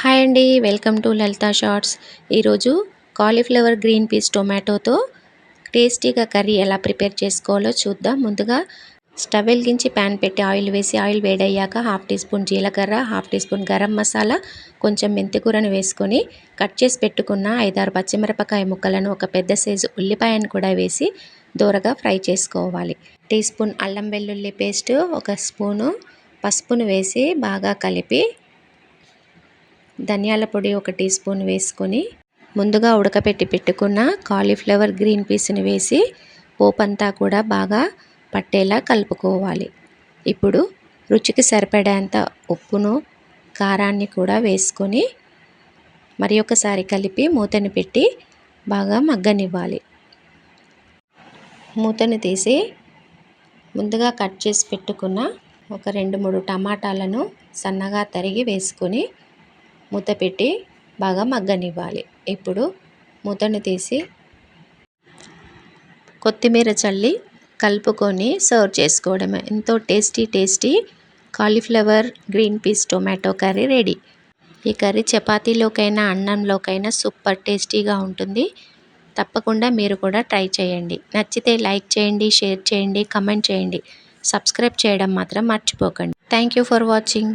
Hi అండి welcome to Lalitha shorts. ఈరోజు cauliflower green peas టొమాటోతో టేస్టీగా కర్రీ ఎలా ప్రిపేర్ చేసుకోవాలో చూద్దాం. ముందుగా స్టవ్ వెలిగించి ప్యాన్ పెట్టి ఆయిల్ వేసి ఆయిల్ వేడయ్యాక హాఫ్ టీ స్పూన్ జీలకర్ర half tea spoon garam masala కొంచెం మెంతికూరను వేసుకొని కట్ చేసి పెట్టుకున్న ఐదారు పచ్చిమిరపకాయ ముక్కలను ఒక పెద్ద సైజు ఉల్లిపాయను కూడా వేసి దూరగా ఫ్రై చేసుకోవాలి. టీ స్పూన్ అల్లం వెల్లుల్లి పేస్ట్ ఒక స్పూను పసుపును వేసి బాగా కలిపి ధనియాల పొడి ఒక టీ స్పూన్ వేసుకొని ముందుగా ఉడకపెట్టి పెట్టుకున్న కాలీఫ్లవర్ గ్రీన్ పీస్ని వేసి పోపంతా కూడా బాగా పట్టేలా కలుపుకోవాలి. ఇప్పుడు రుచికి సరిపడేంత ఉప్పును కారాన్ని కూడా వేసుకొని మరి ఒకసారి కలిపి మూతని పెట్టి బాగా మగ్గనివ్వాలి. మూతని తీసి ముందుగా కట్ చేసి పెట్టుకున్న ఒక రెండు మూడు టమాటాలను సన్నగా తరిగి వేసుకొని మూత పెట్టి బాగా మగ్గనివ్వాలి. ఇప్పుడు మూతను తీసి కొత్తిమీర చల్లి కలుపుకొని సర్వ్ చేసుకోవడమే. ఎంతో tasty tasty cauliflower green peas tomato curry ready. ఈ కర్రీ చపాతీలోకైనా అన్నంలోకైనా సూపర్ టేస్టీగా ఉంటుంది. తప్పకుండా మీరు కూడా ట్రై చేయండి. నచ్చితే లైక్ చేయండి షేర్ చేయండి కమెంట్ చేయండి. సబ్స్క్రైబ్ చేయడం మాత్రం మర్చిపోకండి. Thank you for watching.